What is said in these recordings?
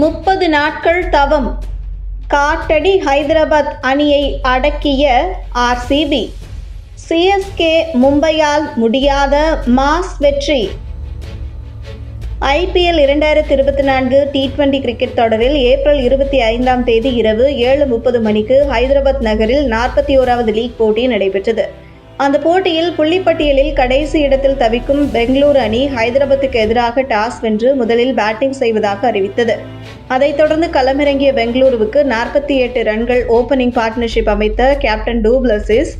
முப்பது நாட்கள் தவம். காட்டடி ஹைதராபாத் அணியை அடக்கிய ஆர்சிபி சிஎஸ்கே மும்பையால் முடியாத மாஸ் வெற்றி. ஐபிஎல் இரண்டாயிரத்தி இருபத்தி நான்கு டி டுவெண்டி கிரிக்கெட் தொடரில் ஏப்ரல் இருபத்தி ஐந்தாம் தேதி இரவு ஏழு முப்பது மணிக்கு ஹைதராபாத் நகரில் நாற்பத்தி ஓராவது லீக் போட்டி நடைபெற்றது. அந்த போட்டியில் புள்ளிப்பட்டியலில் கடைசி இடத்தில் தவிக்கும் பெங்களூரு அணி ஹைதராபாத்துக்கு எதிராக டாஸ் வென்று முதலில் பேட்டிங் செய்வதாக அறிவித்தது. அதைத் தொடர்ந்து களமிறங்கிய பெங்களூருவுக்கு நாற்பத்தி எட்டு ரன்கள் ஓபனிங் பார்ட்னர்ஷிப் அமைத்த கேப்டன் டூப்ளசிஸ்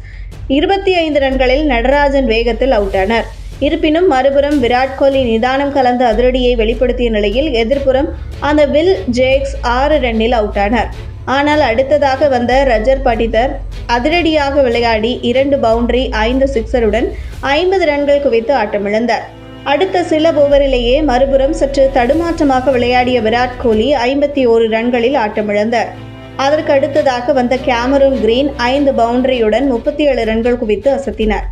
இருபத்தி ஐந்து ரன்களில் நடராஜன் வேகத்தில் அவுட் ஆனார் இருப்பினும் மறுபுறம் விராட் கோலி நிதானம் கலந்த அதிரடியை வெளிப்படுத்திய நிலையில் எதிர்ப்புறம் அந்த வில் ஜேக்ஸ் ஆறு ரன்னில் அவுட் ஆனார் ஆனால் அடுத்ததாக வந்த ரஜர் படிதர் அதிரடியாக விளையாடி இரண்டு பவுண்டரி ஐந்து சிக்ஸருடன் ஐம்பது ரன்கள் குவித்து ஆட்டமிழந்தார். அடுத்த சில ஓவரிலேயே மறுபுறம் சற்று தடுமாற்றமாக விளையாடிய விராட் கோலி ஐம்பத்தி ஓரு ரன்களில் ஆட்டமிழந்தார். அதற்கு அடுத்ததாக வந்த கேமரூன் கிரீன் ஐந்து பவுண்டரியுடன் முப்பத்தி ஏழு ரன்கள் குவித்து அசத்தினார்.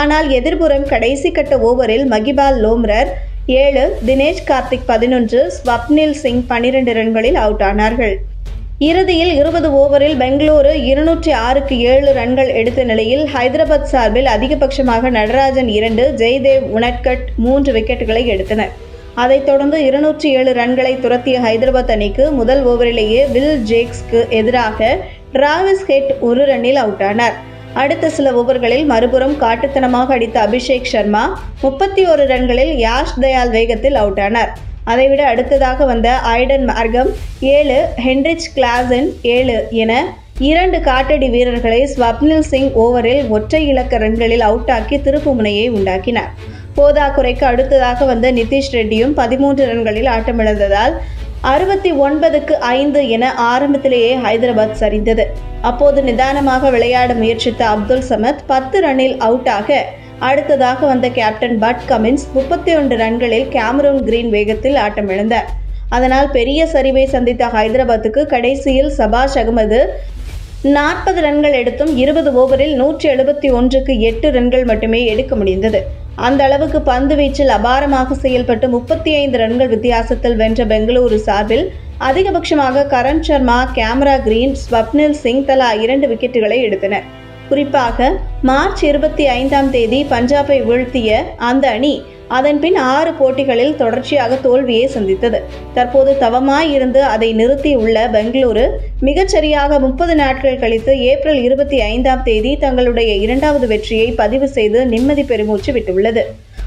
ஆனால் எதிர்புறம் கடைசி கட்ட ஓவரில் மகிபால் லோம்ரர் ஏழு தினேஷ் கார்த்திக் பதினொன்று ஸ்வப்னில் சிங் பன்னிரண்டு ரன்களில் அவுட் ஆனார்கள். இறுதியில் இருபது ஓவரில் பெங்களூரு இருநூற்றி ஆறுக்கு ஏழு ரன்கள் எடுத்த நிலையில் ஹைதராபாத் சார்பில் அதிகபட்சமாக நடராஜன் இரண்டு ஜெய்தேவ் உனட்கட் மூன்று விக்கெட்டுகளை எடுத்தனர். அதைத் தொடர்ந்து இருநூற்றி ஏழு ரன்களை துரத்திய ஹைதராபாத் அணிக்கு முதல் ஓவரிலேயே வில் ஜேக்ஸ்க்கு எதிராக டிராவிஸ் ஹெட் ஒரு ரன்னில் அவுட் ஆனார் அடுத்த சில ஓவர்களில் மறுபுறம் காட்டுத்தனமாக அடித்த அபிஷேக் சர்மா முப்பத்தி ஒரு ரன்களில் யாஷ் தயால் வேகத்தில் அவுட் ஆனார் அதைவிட அடுத்ததாக வந்த ஐடன் மார்கம் ஏழு ஹென்ரிச் கிளாசன் ஏழு என இரண்டு காட்டடி வீரர்களை ஸ்வப்னில் சிங் ஓவரில் ஒற்றை இலக்க ரன்களில் அவுட்டாக்கி திருப்பு முனையை உண்டாக்கினார். போதாக்குறைக்கு அடுத்ததாக வந்த நிதிஷ் ரெட்டியும் பதிமூன்று ரன்களில் ஆட்டமிழந்ததால் அறுபத்தி ஒன்பதுக்கு ஐந்து என ஆரம்பத்திலேயே ஹைதராபாத் சரிந்தது. அப்போது நிதானமாக விளையாட முயற்சித்த அப்துல் சமத் பத்து ரன்னில் அவுட்டாக அடுத்ததாக வந்த கேப்டன் பட் கமின்ஸ் முப்பத்தி ஒன்று ரன்களில் கேமரூன் கிரீன் வேகத்தில் ஆட்டமிழந்தார் அதனால் பெரிய சரிவை சந்தித்த ஹைதராபாத்துக்கு கடைசியில் சபாஷ் அகமது நாற்பது ரன்கள் எடுத்தும் இருபது ஓவரில் நூற்றி எழுபத்தி ஒன்றுக்கு எட்டு ரன்கள் மட்டுமே எடுக்க முடிந்தது. அந்த அளவுக்கு பந்து வீச்சில் அபாரமாக செயல்பட்டு முப்பத்தி ஐந்து ரன்கள் வித்தியாசத்தில் வென்ற பெங்களூரு சார்பில் அதிகபட்சமாக கரண் சர்மா கேமரா கிரீன் ஸ்வப்னில் சிங் தலா இரண்டு விக்கெட்டுகளை எடுத்தனர். குறிப்பாக மார்ச் இருபத்தி ஐந்தாம் தேதி பஞ்சாபை வீழ்த்திய அந்த அணி அதன்பின் ஆறு போட்டிகளில் தொடர்ச்சியாக தோல்வியை சந்தித்தது. தற்போது தவமாய் இருந்து அதை நிறுத்தியுள்ள பெங்களூரு மிகச்சரியாக முப்பது நாட்கள் கழித்து ஏப்ரல் இருபத்தி ஐந்தாம் தேதி தங்களுடைய இரண்டாவது வெற்றியை பதிவு செய்து நிம்மதி பெருமூச்சு விட்டுள்ளது.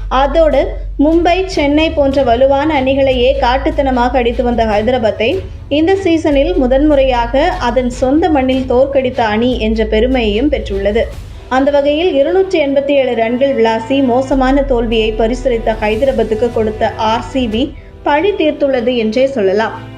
அதோடு மும்பை சென்னை போன்ற வலுவான அணிகளையே காட்டுத்தனமாக அடித்து வந்த ஹைதராபாத்தை இந்த சீசனில் முதன்முறையாக அதன் சொந்த மண்ணில் தோற்கடித்த அணி என்ற பெருமையையும் பெற்றுள்ளது. அந்த வகையில் இருநூற்றி எண்பத்தி ஏழு ரன்கள் விளாசி மோசமான தோல்வியை பரிசீலித்த ஹைதராபாத்துக்கு கொடுத்த ஆர்சிபி பழி தீர்த்துள்ளது என்றே சொல்லலாம்.